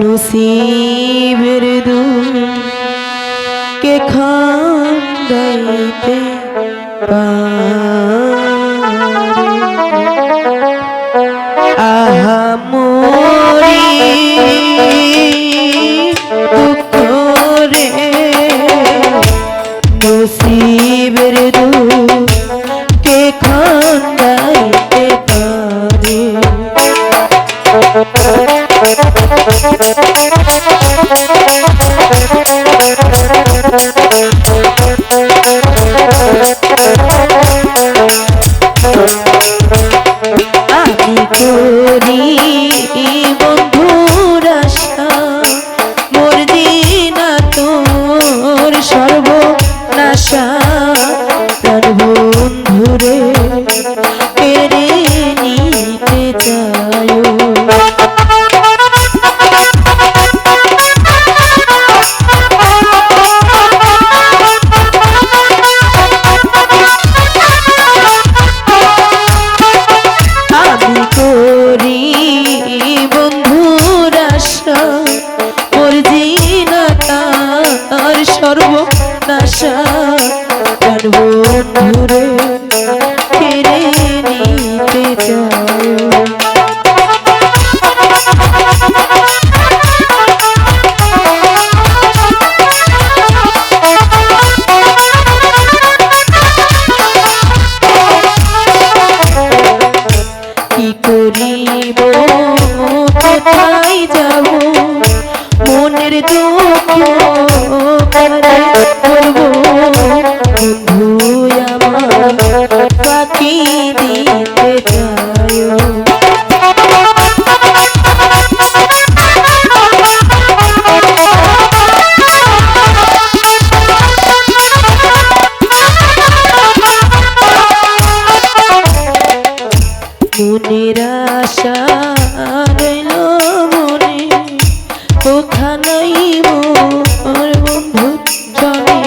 নসিবের কে খান্দাইতে পারে। ওখানেই মোর বন্ধু জনে।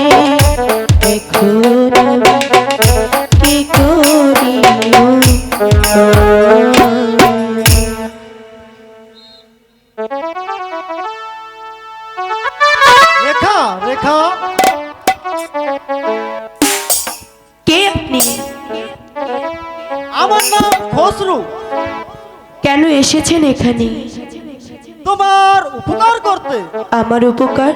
এখন আমি কি করি রেখা রেখা। কে আপনি? আমার নাম খসরু। কেন এসেছেন এখানে? তোমার উপকার করতে। আমার উপকার?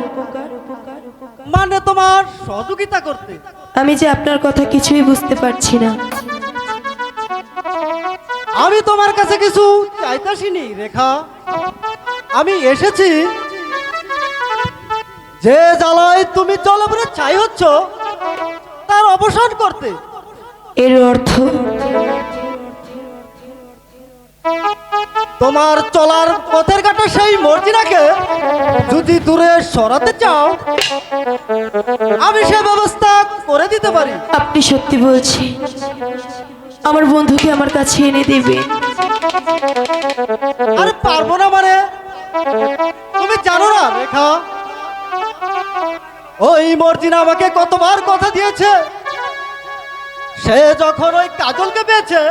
মানে তোমার সহযোগিতা করতে। আমি যে আপনার কথা কিছুই বুঝতে পারছি না। আমি তোমার কাছে কিছু চাইতাসিনি রেখা। আমি এসেছি যে জ্বালায় তুমি জলপুরে চাই হচ্ছ তার অবসান করতে। এর অর্থ? তোমার চলার পথের কাটা সেই মর্জিনাকে যদি দূরে সরাতে চাও আমি সে ব্যবস্থা করে দিতে পারি। আপনি সত্যি বলছি আমার বন্ধুকে আমার কাছে এনে দেবেন আরে পারব না মানে? তুমি জানো না রেখা? ওই মর্জিনা আমাকে কতবার কথা দিয়েছে। সে যখন ওই কাজলকে পেয়েছে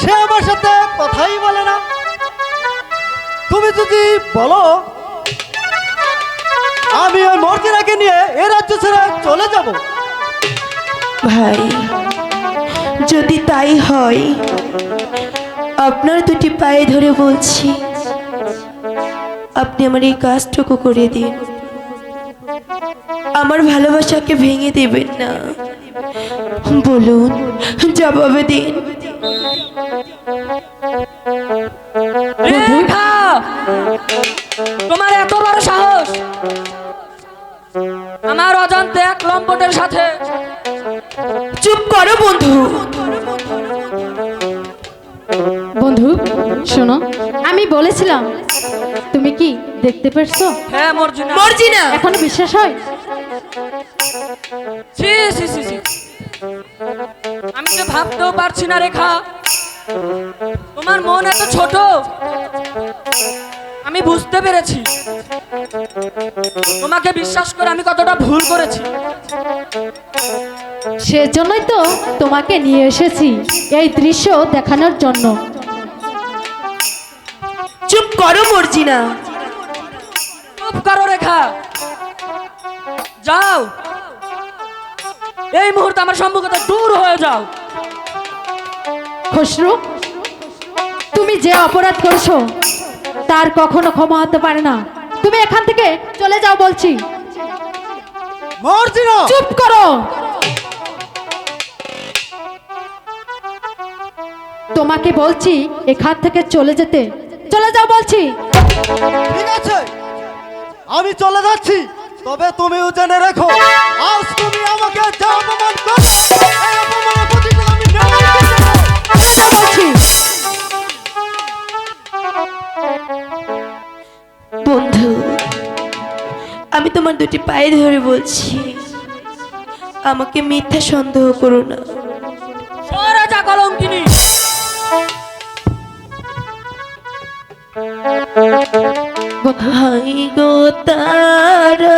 সে আমার সাথে কথাই বলে না। তুমি যদি বলো, আমি ওই মর্জিনাকে নিয়ে এ রাজ্য ছেড়ে চলে যাব। ভাই, যদি তাই হয়, আপনার দুটি পায়ে ধরে বলছি, আপনি আমার এই কাজটুকু করে দিন। আমার ভালোবাসাকে ভেঙে দেবেন না। বলুন, জবাবে দিন। তোমার এত বড় সাহস! আমার অজান্তে এক লম্পটের সাথে। চুপ করো বন্ধু। বন্ধু শোনো আমি বলেছিলাম তুমি কি দেখতে পেরেছ? হ্যাঁ মর্জিনা। মর্জিনা! এখনও বিশ্বাস হয়? ছি ছি ছি। আমি তো ভাবতেও পারছি না রেখা। তোমার মন এত ছোট আমি বুঝতে পেরেছি। তোমাকে বিশ্বাস করে আমি কতটা ভুল করেছি। সেজন্যই তো তোমাকে নিয়ে এসেছি এই দৃশ্য দেখানোর জন্য। চুপ করো মর্জিনা। চুপ করো রেখা। যাও। এই মুহূর্তে আমার সম্মুখতে দূর হয়ে যাও। খসরু তুমি যে অপরাধ করছ তার কখনো ক্ষমা হতে পারে না। তুমি এখান থেকে চলে যাও বলছি। চুপ করো। তোমাকে বলছি এখান থেকে চলে যেতে। চলে যাও বলছি। ঠিক আছে। আমি চলে যাচ্ছি। তবে তুমিও জেনে রেখো আজ তুমি আমাকে যা অপমান বন্ধু আমি তোমার দুটি পায়ে ধরে বলছি। আমাকে মিথ্যা সন্দেহ করো না। যা কলঙ্কিনী! হাই গো তারা